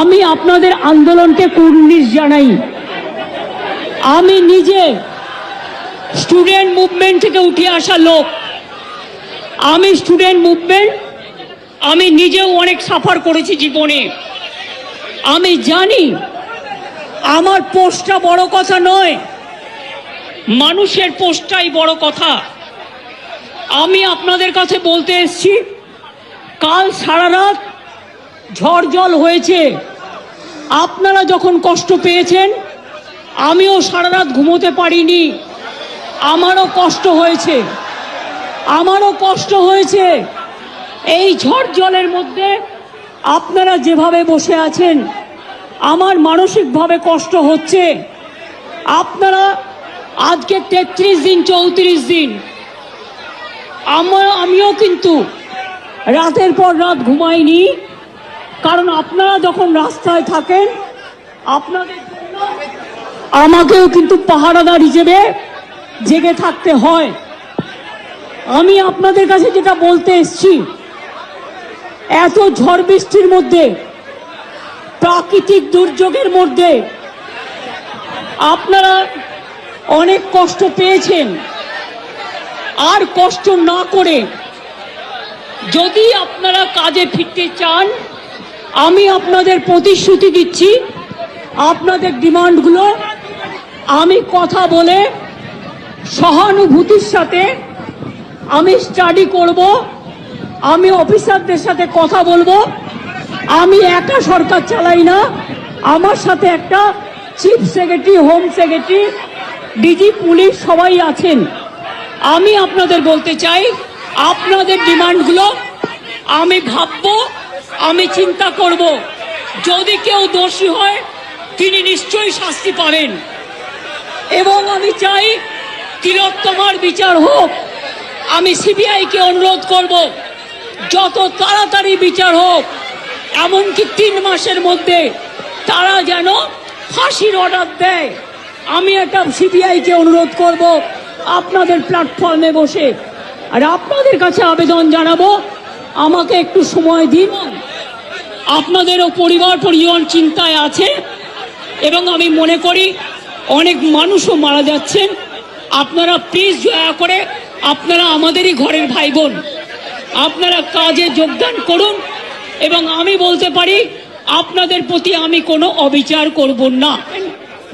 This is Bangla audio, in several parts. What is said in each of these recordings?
আমি আপনাদের আন্দোলনকে কুর্নিশ জানাই। আমি নিজে স্টুডেন্ট মুভমেন্ট থেকে উঠে আসা লোক। আমি স্টুডেন্ট মুভমেন্ট, আমি নিজেও অনেক সাফার করেছি জীবনে। আমি জানি আমার পোস্টটা বড় কথা নয়, মানুষের পোস্টটাই বড় কথা। আমি আপনাদের কাছে বলতে এসছি, কাল সারা রাত ঝড় জল হয়েছে। আপনারা যখন কষ্ট পেয়েছেন, আমিও সারা রাত ঘুমোতে পারিনি। আমারও কষ্ট হয়েছে। আমারও কষ্ট হয়েছে। এই ঝড় জলের মধ্যে আপনারা যেভাবে বসে আছেন, আমার মানসিকভাবে কষ্ট হচ্ছে। আপনারা আজকে তেত্রিশ দিন, চৌত্রিশ দিন আমার আমিও কিন্তু রাতের পর রাত ঘুমাইনি। কারণ আপনারা যখন রাস্তায় থাকেন, আপনাদের জন্য আমাকেও কিন্তু পাহারাদার হিসেবে জেগে থাকতে হয়। আমি আপনাদের কাছে যেটা বলতে এসছি, এত ঝড় বৃষ্টির মধ্যে, প্রাকৃতিক দুর্যোগের মধ্যে আপনারা অনেক কষ্ট পেয়েছেন। আর কষ্ট না করে যদি আপনারা কাজে ফিরতে চান আমি আপনাদের প্রতিশ্রুতি দিচ্ছি, আপনাদের ডিমান্ডগুলো আমি কথা বলে সহানুভূতির সাথে আমি স্টাডি করব, আমি অফিসারদের সাথে কথা বলব, আমি একা সরকার চালাই না, আমার সাথে একটা chief secretary home secretary DG police সবাই আছেন। আমি আপনাদের বলতে চাই, আপনাদের ডিমান্ডগুলো আমি ভাববো আমি চিন্তা করব, যদি কেউ দোষী হয়, তিনি নিশ্চয়ই শাস্তি পাবেন। এবং আমি চাই তিলোত্তমার বিচার হোক। আমি সিবিআইকে অনুরোধ করব, যত তাড়াতাড়ি বিচার হোক, এমনকি তিন মাসের মধ্যে তারা যেন ফাঁসির অর্ডার দেয়। আমি একটা সিবিআইকে অনুরোধ করব, আপনাদের প্ল্যাটফর্মে বসে। আর আপনাদের কাছে আবেদন জানাব, আমাকে একটু সময় দিন। আপনাদেরও পরিবার পরিজন চিন্তায় আছে এবং আমি মনে করি অনেক মানুষও মারা যাচ্ছেন। আপনারা প্লিজ দয়া করে আপনারা আমাদেরই ঘরের ভাই বোন, আপনারা কাজে যোগদান করুন এবং আমি বলতে পারি, আপনাদের প্রতি আমি কোনো অবিচার করব না।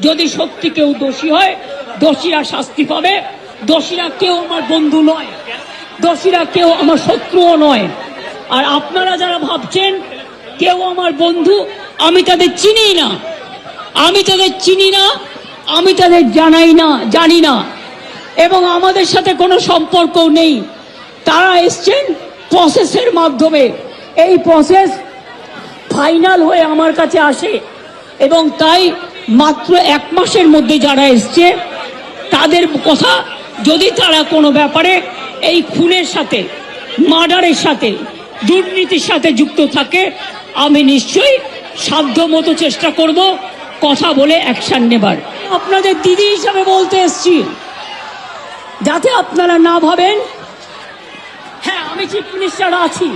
যদি সত্যি কেউ দোষী হয়, দোষীরা শাস্তি পাবে। দোষীরা কেউ আমার বন্ধু নয়, দোষীরা কেউ আমার শত্রুও নয়। আর আপনারা যারা ভাবছেন কেউ আমার বন্ধু, আমি তাদের চিনি না। আমি তাদের চিনি না, আমি তাদের জানাই না, জানি না। এবং আমাদের সাথে কোনো সম্পর্ক নেই। তারা এসছেন প্রসেসের মাধ্যমে। এই প্রসেস ফাইনাল হয়ে আমার কাছে আসে। এবং তাই মাত্র এক মাসের মধ্যে যারা এসছে, তাদের কথা যদি তারা কোনো ব্যাপারে এই খুনের সাথে, মার্ডারের সাথে, দুর্নীতির সাথে যুক্ত থাকে আমি নিশ্চয়ই সাধ্য মতো চেষ্টা করব কথা বলে অ্যাকশন নেবার। আপনাদের দিদি হিসাবে বলতে এসছি। যাতে আপনারা না ভাবেন হ্যাঁ আমি চিফ মিনিস্টার আছি।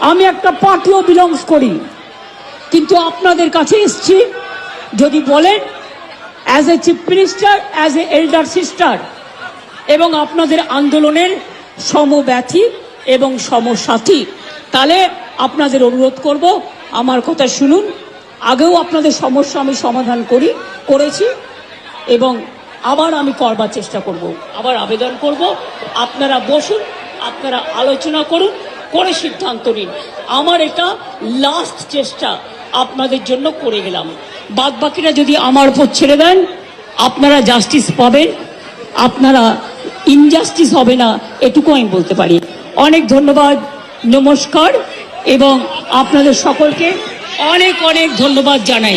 আমি একটা পার্টিও বিলংস করি। কিন্তু আপনাদের কাছে এসছি যদি বলেন as a chief minister as a elder sister এবং আপনাদের আন্দোলনের সমব্যথী এবং সমসাথী তাহলে আপনাদের অনুরোধ করব, আমার কথা শুনুন। আগেও আপনাদের সমস্যা আমি সমাধান করি, করেছি, এবং আবার আমি করবার চেষ্টা করব। আবার আবেদন করব। আপনারা বসুন, আপনারা আলোচনা করুন, করে সিদ্ধান্ত নিন। আমার এটা লাস্ট চেষ্টা, আপনাদের জন্য করে গেলাম। বাদ বাকিরা যদি আমার উপর ছেড়ে দেন, আপনারা জাস্টিস পাবেন, আপনারা ইনজাস্টিস হবে না, এটুকু আমি বলতে পারি। অনেক ধন্যবাদ। নমস্কার এবং আপনাদের সকলকে অনেক অনেক ধন্যবাদ জানাই।